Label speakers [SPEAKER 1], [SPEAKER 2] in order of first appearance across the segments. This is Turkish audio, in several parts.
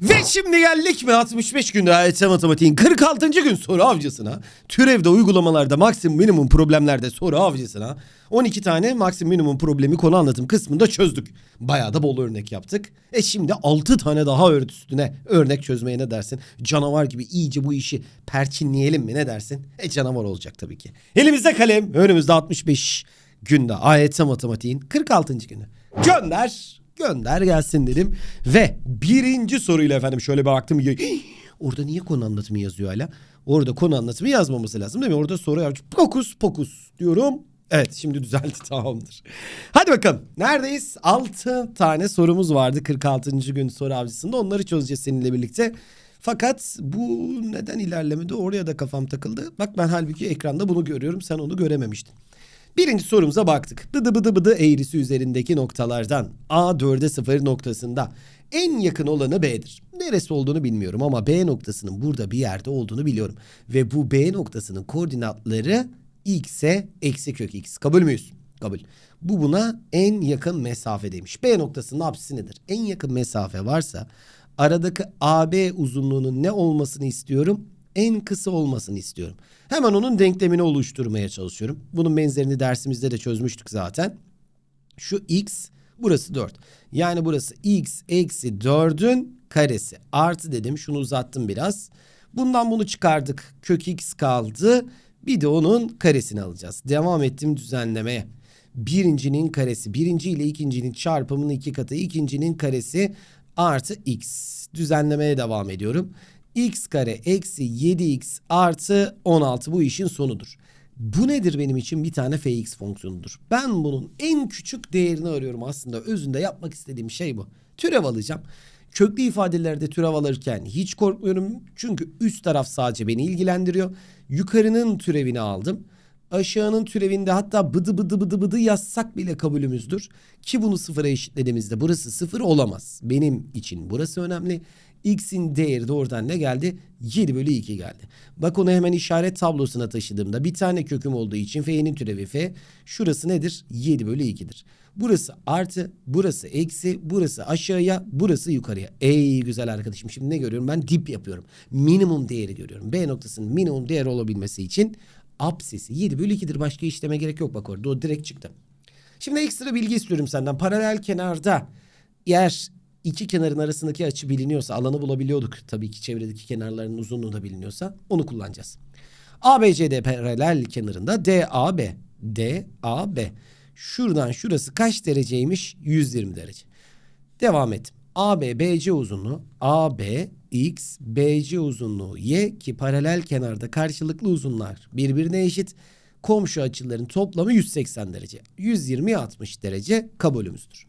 [SPEAKER 1] Ve şimdi geldik mi 65 günde AYT matematiğin 46. gün soru avcısına, türevde uygulamalarda maksimum minimum problemlerde soru avcısına 12 tane maksimum minimum problemi konu anlatım kısmında çözdük. Bayağı da bol örnek yaptık. E şimdi 6 tane daha öğret üstüne örnek çözmeye ne dersin? Canavar gibi iyice bu işi perçinleyelim mi ne dersin? E canavar olacak tabii ki. Elimizde kalem, önümüzde 65 günde AYT matematiğin 46. günü. Gönder gönder gelsin dedim. Ve birinci soruyla efendim şöyle bir baktım. Orada niye konu anlatımı yazıyor hala? Orada konu anlatımı yazmaması lazım değil mi? Orada soru yazmış. Pokus pokus diyorum. Evet şimdi düzeldi tamamdır. Hadi bakalım. Neredeyiz? 6 tane sorumuz vardı 46. gün soru avcısında. Onları çözeceğiz seninle birlikte. Fakat bu neden ilerlemedi? Oraya da kafam takıldı. Bak ben halbuki ekranda bunu görüyorum. Sen onu görememiştin. Birinci sorumuza baktık. Bıdı bıdı bıdı eğrisi üzerindeki noktalardan A 4'e 0 noktasında en yakın olanı B'dir. Neresi olduğunu bilmiyorum ama B noktasının burada bir yerde olduğunu biliyorum. Ve bu B noktasının koordinatları x'e eksi kök x. Kabul müyüz? Kabul. Bu buna en yakın mesafedeymiş. B noktasının apsisi nedir? En yakın mesafe varsa aradaki AB uzunluğunun ne olmasını istiyorum? En kısa olmasını istiyorum. Hemen onun denklemini oluşturmaya çalışıyorum. Bunun benzerini dersimizde de çözmüştük zaten. Şu x burası 4. Yani burası x eksi 4'ün karesi. Artı dedim şunu uzattım biraz. Bundan bunu çıkardık. Kök x kaldı. Bir de onun karesini alacağız. Devam ettim düzenlemeye. Birincinin karesi. Birinci ile ikincinin çarpımının iki katı. ikincinin karesi artı x. Düzenlemeye devam ediyorum x kare eksi 7x artı 16 bu işin sonudur. Bu nedir benim için? Bir tane fx fonksiyonudur. Ben bunun en küçük değerini arıyorum aslında. Özünde yapmak istediğim şey bu. Türev alacağım. Köklü ifadelerde türev alırken hiç korkmuyorum. Çünkü üst taraf sadece beni ilgilendiriyor. Yukarının türevini aldım. Aşağının türevinde hatta bıdı bıdı bıdı bıdı yazsak bile kabulümüzdür. Ki bunu sıfıra eşitlediğimizde burası sıfır olamaz. Benim için burası önemli. X'in değeri de oradan ne geldi? 7 bölü 2 geldi. Bak onu hemen işaret tablosuna taşıdığımda bir tane köküm olduğu için F'nin türevi F. Şurası nedir? 7 bölü 2'dir. Burası artı, burası eksi, burası aşağıya, burası yukarıya. Ey güzel arkadaşım şimdi ne görüyorum? Ben dip yapıyorum. Minimum değeri görüyorum. B noktasının minimum değer olabilmesi için apsisi 7 bölü 2'dir. Başka işleme gerek yok bak orada. O direkt çıktı. Şimdi ekstra bilgi istiyorum senden. Paralel kenarda eğer iki kenarın arasındaki açı biliniyorsa alanı bulabiliyorduk. Tabii ki çevredeki kenarların uzunluğu da biliniyorsa onu kullanacağız. ABCD paralel kenarında DAB. DAB. Şuradan şurası kaç dereceymiş? 120 derece. Devam et. AB BC uzunluğu AB X BC uzunluğu Y ki paralel kenarda karşılıklı uzunlar birbirine eşit. Komşu açıların toplamı 180 derece. 120 60 derece kabulümüzdür.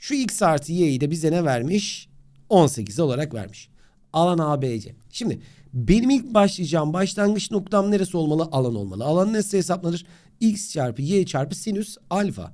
[SPEAKER 1] Şu x artı y'yi de bize ne vermiş? 18 olarak vermiş. Alan ABC. Şimdi benim ilk başlayacağım başlangıç noktam neresi olmalı? Alan olmalı. Alan nasıl hesaplanır? x çarpı y çarpı sinüs alfa.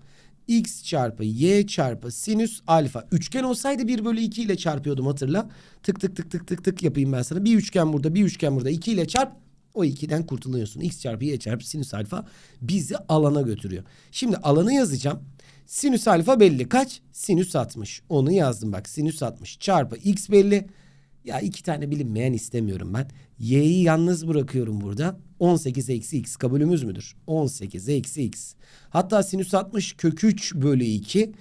[SPEAKER 1] x çarpı y çarpı sinüs alfa. Üçgen olsaydı 1 bölü 2 ile çarpıyordum hatırla. Tık tık tık tık tık tık yapayım ben sana. Bir üçgen burada bir üçgen burada 2 ile çarp. O 2'den kurtuluyorsun. x çarpı y çarpı sinüs alfa bizi alana götürüyor. Şimdi alanı yazacağım. Sinüs alfa belli. Kaç? Sinüs 60. Onu yazdım bak. Sinüs 60 çarpı x belli. Ya iki tane bilinmeyen istemiyorum ben. Y'yi yalnız bırakıyorum burada. 18 eksi x kabulümüz müdür? 18 eksi x. Hatta sinüs 60 kök 3 bölü 2.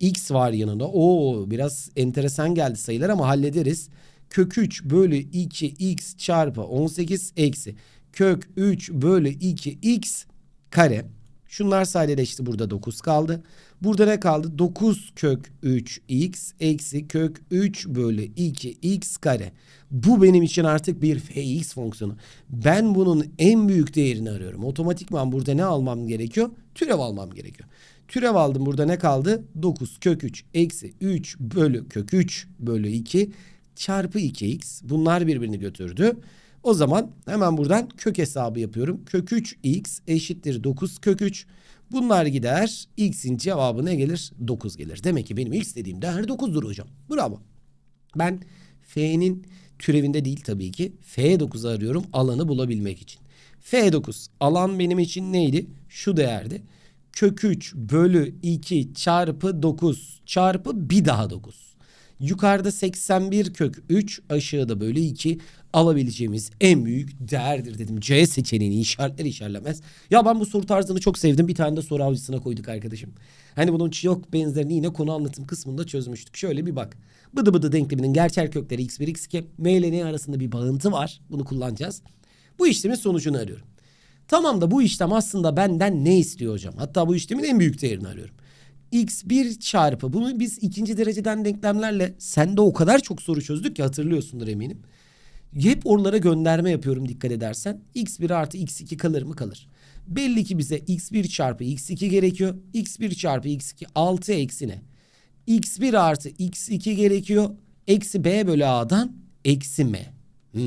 [SPEAKER 1] X var yanında. Oo biraz enteresan geldi sayılar ama hallederiz. Kök 3 bölü 2 x çarpı 18 eksi. Kök 3 bölü 2 x kare. Şunlar sadeleşti burada 9 kaldı. Burada ne kaldı? 9 kök 3x eksi kök 3 bölü 2x kare. Bu benim için artık bir fx fonksiyonu. Ben bunun en büyük değerini arıyorum. Otomatikman burada ne almam gerekiyor? Türev almam gerekiyor. Türev aldım burada ne kaldı? 9 kök 3 eksi 3 bölü kök 3 bölü 2 çarpı 2x. Bunlar birbirini götürdü. O zaman hemen buradan kök hesabı yapıyorum. Kök 3x eşittir 9 kök 3. Bunlar gider. X'in cevabı ne gelir? 9 gelir. Demek ki benim x dediğim değer 9'dur hocam. Bravo. Ben F'nin türevinde değil tabii ki. F9'u arıyorum alanı bulabilmek için. F9 alan benim için neydi? Şu değerdi. Kök 3 bölü 2 çarpı 9 çarpı bir daha 9. Yukarıda 81 kök 3 aşağıda bölü 2 alabileceğimiz en büyük değerdir dedim. C seçeneğini işaretler işaretlemez. Ya ben bu soru tarzını çok sevdim. Bir tane de soru avcısına koyduk arkadaşım. Hani bunun çok benzerini yine konu anlatım kısmında çözmüştük. Şöyle bir bak. Bıdı bıdı denkleminin gerçel kökleri x1 x2 m ile n arasında bir bağıntı var. Bunu kullanacağız. Bu işlemin sonucunu arıyorum. Tamam da bu işlem aslında benden ne istiyor hocam? Hatta bu işlemin en büyük değerini arıyorum. X1 çarpı bunu biz ikinci dereceden denklemlerle sende o kadar çok soru çözdük ki hatırlıyorsundur eminim. Hep oralara gönderme yapıyorum dikkat edersen. x1 artı x2 kalır mı kalır. Belli ki bize x1 çarpı x2 gerekiyor. x1 çarpı x2 6 eksi ne? x1 artı x2 gerekiyor. Eksi b bölü a'dan eksi m. Hmm.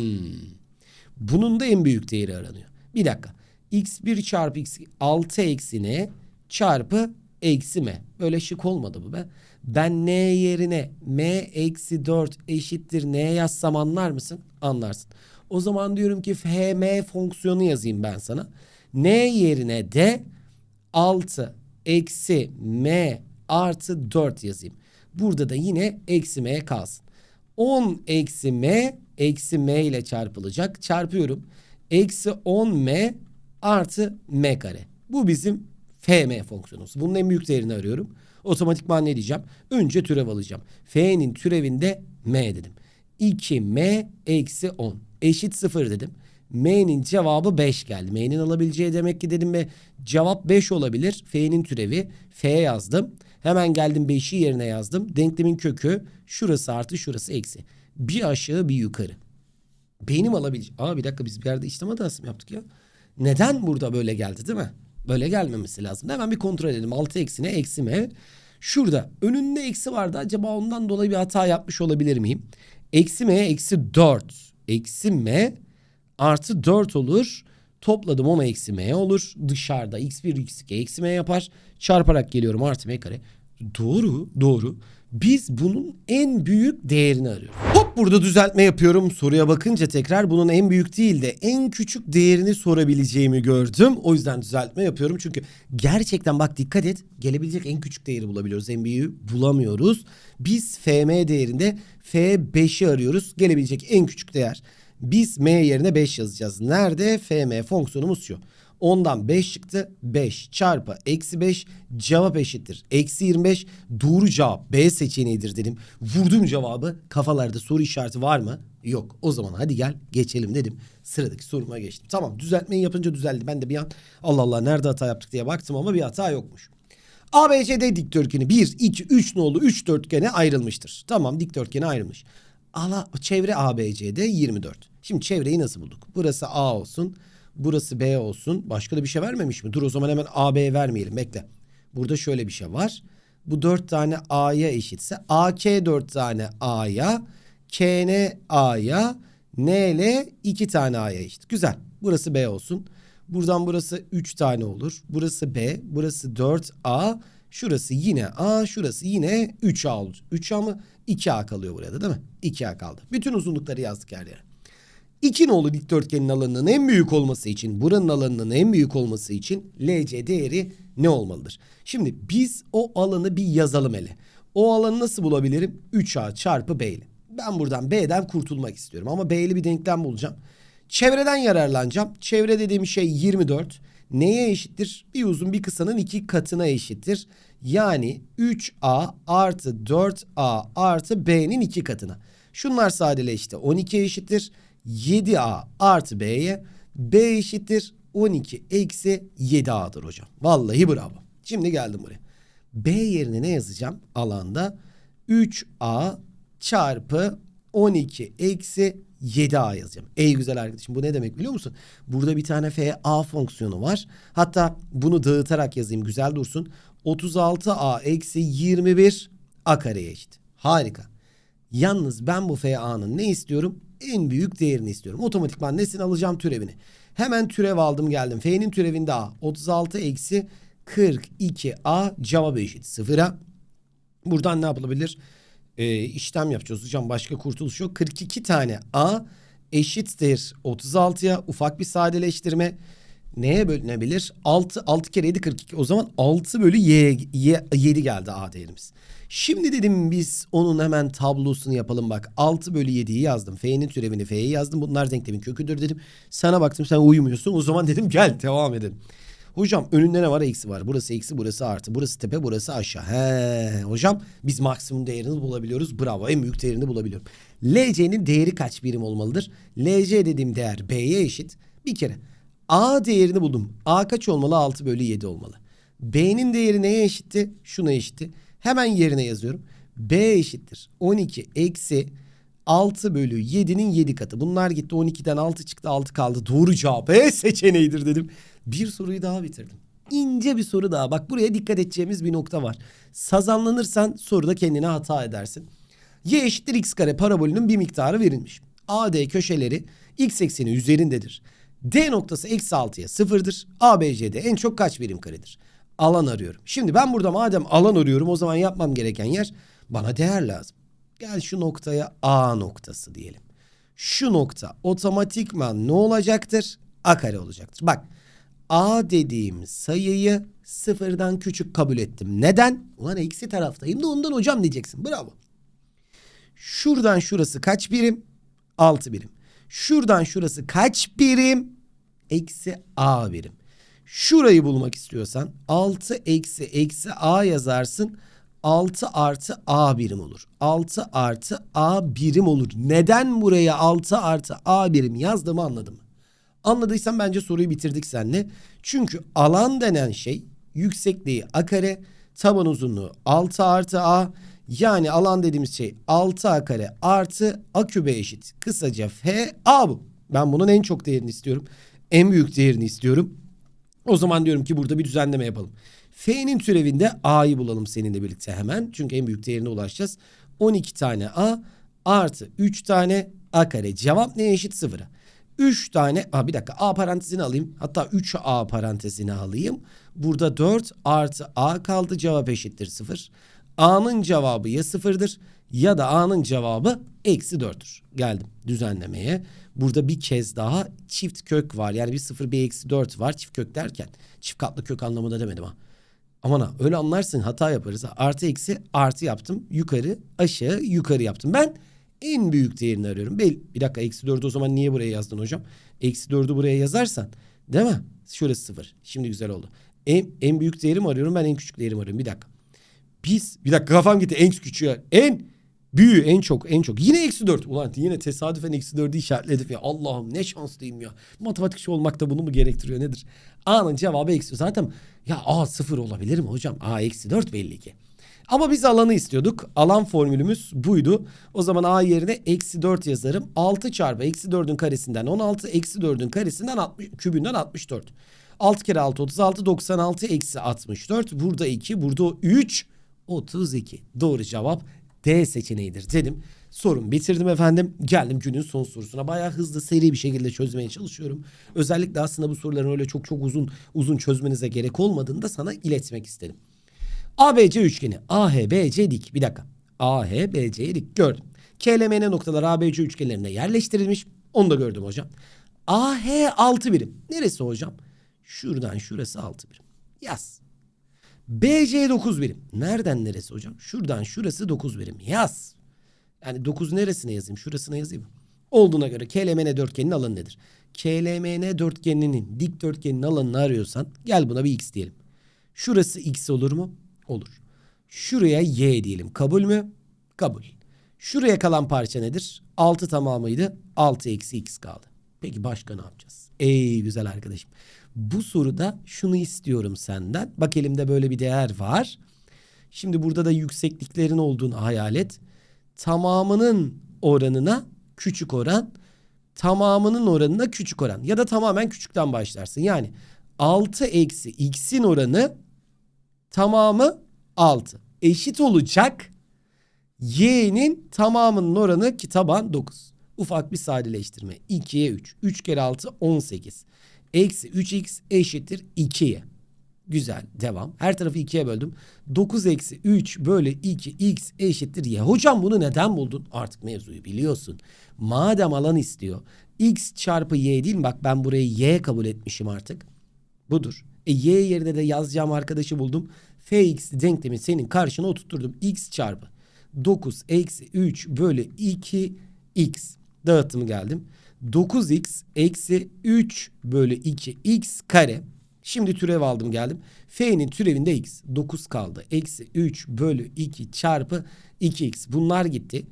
[SPEAKER 1] Bunun da en büyük değeri aranıyor. Bir dakika. x1 çarpı x2 6 eksi n çarpı eksi m. Böyle şık olmadı bu be. Ben n yerine m eksi 4 eşittir n yazsam anlar mısın? Anlarsın. O zaman diyorum ki fm fonksiyonu yazayım ben sana. n yerine de 6 eksi m artı 4 yazayım. Burada da yine eksi m kalsın. 10 eksi m eksi m ile çarpılacak. Çarpıyorum. Eksi 10m artı m kare. Bu bizim fm fonksiyonumuz. Bunun en büyük değerini arıyorum. Otomatikman ne diyeceğim? Önce türev alacağım. F'nin türevinde m dedim. 2m eksi 10 eşit 0 dedim. M'nin cevabı 5 geldi. M'nin alabileceği demek ki dedim ve cevap 5 olabilir. F'nin türevi F yazdım. Hemen geldim 5'i yerine yazdım. Denklemin kökü şurası artı şurası eksi. Bir aşağı bir yukarı. Benim alabileceğim... Aa bir dakika biz bir yerde işlem hatası mı yaptık ya? Neden burada böyle geldi değil mi? Böyle gelmemesi lazım. Hemen bir kontrol edelim. 6 eksine eksi mi? Şurada önünde eksi vardı. Acaba ondan dolayı bir hata yapmış olabilir miyim? Eksi m eksi 4. Eksi m artı 4 olur. Topladım 10 eksi m olur. Dışarıda x1 x2 eksi m yapar. Çarparak geliyorum artı m kare. Doğru doğru. Biz bunun en büyük değerini arıyoruz. Hop burada düzeltme yapıyorum. Soruya bakınca tekrar bunun en büyük değil de en küçük değerini sorabileceğimi gördüm. O yüzden düzeltme yapıyorum. Çünkü gerçekten bak dikkat et. Gelebilecek en küçük değeri bulabiliyoruz. En büyüğü bulamıyoruz. Biz FM değerinde F5'i arıyoruz. Gelebilecek en küçük değer. Biz M yerine 5 yazacağız. Nerede? FM fonksiyonumuz şu. Ondan 5 çıktı. 5 çarpı eksi 5 cevap eşittir. Eksi 25 doğru cevap B seçeneğidir dedim. Vurdum cevabı. Kafalarda soru işareti var mı? Yok. O zaman hadi gel geçelim dedim. Sıradaki soruma geçtim. Tamam düzeltmeyi yapınca düzeldi. Ben de bir an Allah Allah nerede hata yaptık diye baktım ama bir hata yokmuş. ABCD dikdörtgeni 1, 2, 3 nolu 3 dörtgene ayrılmıştır. Tamam dikdörtgene ayrılmış. Ala, çevre ABCD 24. Şimdi çevreyi nasıl bulduk? Burası A olsun. Burası B olsun. Başka da bir şey vermemiş mi? Dur o zaman hemen AB vermeyelim. Bekle. Burada şöyle bir şey var. Bu dört tane A'ya eşitse AK dört tane A'ya KN A'ya NL iki tane A'ya eşit. Güzel. Burası B olsun. Buradan burası 3 tane olur. Burası B. Burası 4A. Şurası yine A. Şurası yine 3A olur. 3A mı? 2A kalıyor burada değil mi? 2A kaldı. Bütün uzunlukları yazdık her yere. İki nolu dikdörtgenin alanının en büyük olması için, buranın alanının en büyük olması için LC değeri ne olmalıdır? Şimdi biz o alanı bir yazalım hele. O alanı nasıl bulabilirim? 3A çarpı B ile. Ben buradan B'den kurtulmak istiyorum ama B'li bir denklem bulacağım. Çevreden yararlanacağım. Çevre dediğim şey 24. Neye eşittir? Bir uzun bir kısanın iki katına eşittir. Yani 3A artı 4A artı B'nin iki katına. Şunlar sadeleşti. 12 eşittir. 7A artı B'ye B eşittir 12 eksi 7A'dır hocam. Vallahi bravo. Şimdi geldim buraya. B yerine ne yazacağım? Alanda 3A çarpı 12 eksi 7A yazacağım. Ey güzel arkadaşım bu ne demek biliyor musun? Burada bir tane FA fonksiyonu var. Hatta bunu dağıtarak yazayım güzel dursun. 36A eksi 21 A kareye eşit. Harika. Yalnız ben bu FA'nın ne istiyorum? En büyük değerini istiyorum. Otomatikman nesini alacağım türevini. Hemen türev aldım geldim. F'nin türevinde A. 36 eksi 42A cevabı eşit. Sıfıra. Buradan ne yapılabilir? Ee, işlem yapacağız hocam. Başka kurtuluş yok. 42 tane A eşittir 36'ya. Ufak bir sadeleştirme. Neye bölünebilir? 6, 6 kere 7 42. O zaman 6 bölü y, y 7 geldi a değerimiz. Şimdi dedim biz onun hemen tablosunu yapalım bak. 6 bölü 7'yi yazdım. F'nin türevini F'ye yazdım. Bunlar denklemin köküdür dedim. Sana baktım sen uyumuyorsun. O zaman dedim gel devam edelim. Hocam önünde ne var? Eksi var. Burası eksi, burası artı. Burası tepe, burası aşağı. He, hocam biz maksimum değerini bulabiliyoruz. Bravo. En büyük değerini bulabiliyorum. LC'nin değeri kaç birim olmalıdır? LC dediğim değer B'ye eşit. Bir kere A değerini buldum. A kaç olmalı? 6 bölü 7 olmalı. B'nin değeri neye eşitti? Şuna eşitti. Hemen yerine yazıyorum. B eşittir. 12 eksi 6 bölü 7'nin 7 katı. Bunlar gitti 12'den 6 çıktı 6 kaldı. Doğru cevap E seçeneğidir dedim. Bir soruyu daha bitirdim. İnce bir soru daha. Bak buraya dikkat edeceğimiz bir nokta var. Sazanlanırsan soruda kendine hata edersin. Y eşittir x kare parabolünün bir miktarı verilmiş. AD köşeleri x ekseni üzerindedir. D noktası eksi 6'ya sıfırdır. ABC'de en çok kaç birim karedir? Alan arıyorum. Şimdi ben burada madem alan arıyorum o zaman yapmam gereken yer bana değer lazım. Gel şu noktaya A noktası diyelim. Şu nokta otomatikman ne olacaktır? A kare olacaktır. Bak A dediğim sayıyı sıfırdan küçük kabul ettim. Neden? Ulan eksi taraftayım da ondan hocam diyeceksin. Bravo. Şuradan şurası kaç birim? 6 birim. Şuradan şurası kaç birim? Eksi A birim. Şurayı bulmak istiyorsan 6 eksi eksi A yazarsın. 6 artı A birim olur. 6 artı A birim olur. Neden buraya 6 artı A birim yazdığımı anladın mı? Anladıysan bence soruyu bitirdik seninle. Çünkü alan denen şey yüksekliği A kare, taban uzunluğu 6 artı A. Yani alan dediğimiz şey 6A kare artı A kübe eşit. Kısaca F A bu. Ben bunun en çok değerini istiyorum. En büyük değerini istiyorum. O zaman diyorum ki burada bir düzenleme yapalım. F'nin türevinde A'yı bulalım seninle birlikte hemen. Çünkü en büyük değerine ulaşacağız. 12 tane A artı 3 tane A kare. Cevap neye eşit? Sıfıra. 3 tane Aa, bir dakika A parantezini alayım. Hatta 3A parantezini alayım. Burada 4 artı A kaldı. Cevap eşittir 0. A'nın cevabı ya sıfırdır ya da A'nın cevabı eksi 4'tür. Geldim düzenlemeye. Burada bir kez daha çift kök var. Yani bir sıfır bir eksi 4 var. Çift kök derken çift katlı kök anlamında demedim ha. Aman ha öyle anlarsın hata yaparız. Artı eksi artı yaptım. Yukarı aşağı yukarı yaptım. Ben en büyük değerini arıyorum. Bel bir dakika eksi 4'ü o zaman niye buraya yazdın hocam? Eksi 4'ü buraya yazarsan değil mi? Şurası sıfır. Şimdi güzel oldu. En, en büyük değerimi arıyorum ben en küçük değerimi arıyorum. Bir dakika. Biz bir dakika kafam gitti en küçüğü en büyüğü en çok en çok. Yine eksi dört. Ulan yine tesadüfen eksi dördü işaretledim ya. Allah'ım ne şanslıyım ya. Matematikçi olmak da bunu mu gerektiriyor nedir? A'nın cevabı eksi zaten ya A sıfır olabilir mi hocam? A eksi dört belli ki. Ama biz alanı istiyorduk. Alan formülümüz buydu. O zaman A yerine eksi dört yazarım. 6 çarpı eksi dördün karesinden 16 eksi dördün karesinden 60, kübünden 64 6 kere 6 36 96 eksi 64 burada 2 burada 3 32. Doğru cevap D seçeneğidir dedim. Sorumu bitirdim efendim. Geldim günün son sorusuna. Bayağı hızlı seri bir şekilde çözmeye çalışıyorum. Özellikle aslında bu soruların öyle çok çok uzun uzun çözmenize gerek olmadığını da sana iletmek istedim. ABC üçgeni. AHBC dik. Bir dakika. AHBC dik gördüm. KLMN noktalar ABC üçgenlerine yerleştirilmiş. Onu da gördüm hocam. AH 6 birim. Neresi hocam? Şuradan şurası 6 birim. Yaz. BC 9 birim. Nereden neresi hocam? Şuradan şurası 9 birim. Yaz. Yani 9 neresine yazayım? Şurasına yazayım. Olduğuna göre KLMN dörtgeninin alanı nedir? KLMN dörtgeninin dikdörtgenin alanını arıyorsan gel buna bir x diyelim. Şurası x olur mu? Olur. Şuraya y diyelim. Kabul mü? Kabul. Şuraya kalan parça nedir? 6 tamamıydı. 6 eksi x kaldı. Peki başka ne yapacağız? Ey güzel arkadaşım. Bu soruda şunu istiyorum senden. Bak elimde böyle bir değer var. Şimdi burada da yüksekliklerin olduğunu hayal et. Tamamının oranına küçük oran, tamamının oranına küçük oran ya da tamamen küçükten başlarsın. Yani 6 eksi x'in oranı tamamı 6 eşit olacak. Y'nin tamamının oranı ki taban 9. Ufak bir sadeleştirme. 2'ye 3. 3 kere 6 18. Eksi 3x eşittir 2'ye. Güzel devam. Her tarafı 2'ye böldüm. 9 eksi 3 bölü 2 x eşittir y. Hocam bunu neden buldun? Artık mevzuyu biliyorsun. Madem alan istiyor. x çarpı y değil mi? Bak ben burayı y kabul etmişim artık. Budur. E y yerine de yazacağım arkadaşı buldum. fx denklemi senin karşına oturtturdum. x çarpı 9 eksi 3 bölü 2 x. Dağıtımı geldim. 9x eksi 3 bölü 2 x kare. Şimdi türev aldım geldim. F'nin türevinde x. 9 kaldı. Eksi 3 bölü 2 çarpı 2x. Bunlar gitti.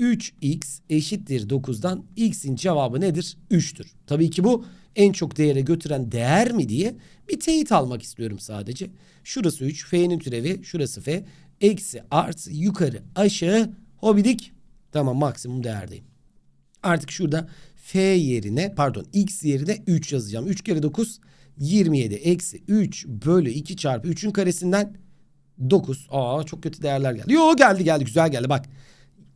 [SPEAKER 1] 3x eşittir 9'dan x'in cevabı nedir? 3'tür. Tabii ki bu en çok değere götüren değer mi diye bir teyit almak istiyorum sadece. Şurası 3, f'nin türevi, şurası f. Eksi artı yukarı aşağı hobidik. Tamam maksimum değerdeyim. Artık şurada f yerine pardon x yerine 3 yazacağım. 3 kere 9 27 eksi 3 bölü 2 çarpı 3'ün karesinden 9. Aa çok kötü değerler geldi. Yo geldi geldi güzel geldi bak.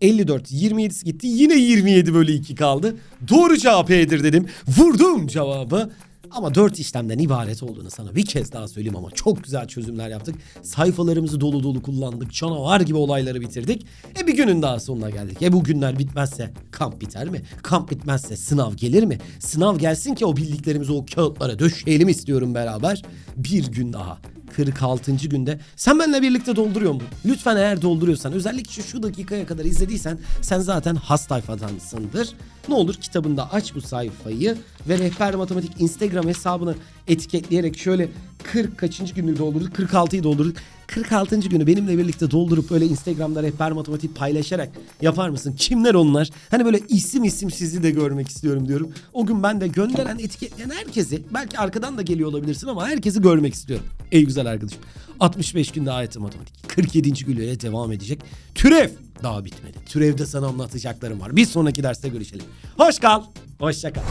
[SPEAKER 1] 54 27'si gitti yine 27 bölü 2 kaldı. Doğru cevap E'dir dedim. Vurdum cevabı. Ama 4 işlemden ibaret olduğunu sana bir kez daha söyleyeyim ama çok güzel çözümler yaptık. Sayfalarımızı dolu dolu kullandık. Canavar gibi olayları bitirdik. E bir günün daha sonuna geldik. E bu günler bitmezse kamp biter mi? Kamp bitmezse sınav gelir mi? Sınav gelsin ki o bildiklerimizi o kağıtlara döşeyelim istiyorum beraber. Bir gün daha 46. günde sen benimle birlikte dolduruyor musun? Lütfen eğer dolduruyorsan özellikle şu, şu dakikaya kadar izlediysen sen zaten has tayfadansındır. Ne olur kitabında aç bu sayfayı ve Rehber Matematik Instagram hesabını etiketleyerek şöyle 40 kaçıncı günü doldurduk? 46'yı doldurduk. 46. günü benimle birlikte doldurup böyle Instagram'da Rehber Matematik paylaşarak yapar mısın? Kimler onlar? Hani böyle isim isim sizi de görmek istiyorum diyorum. O gün ben de gönderen etiketleyen herkesi belki arkadan da geliyor olabilirsin ama herkesi görmek istiyorum. Ey güzel arkadaşım. 65 günde ayet matematik. 47. günlere devam edecek. Türev daha bitmedi. Türevde sana anlatacaklarım var. Bir sonraki derste görüşelim. Hoş kal. Hoşça kal.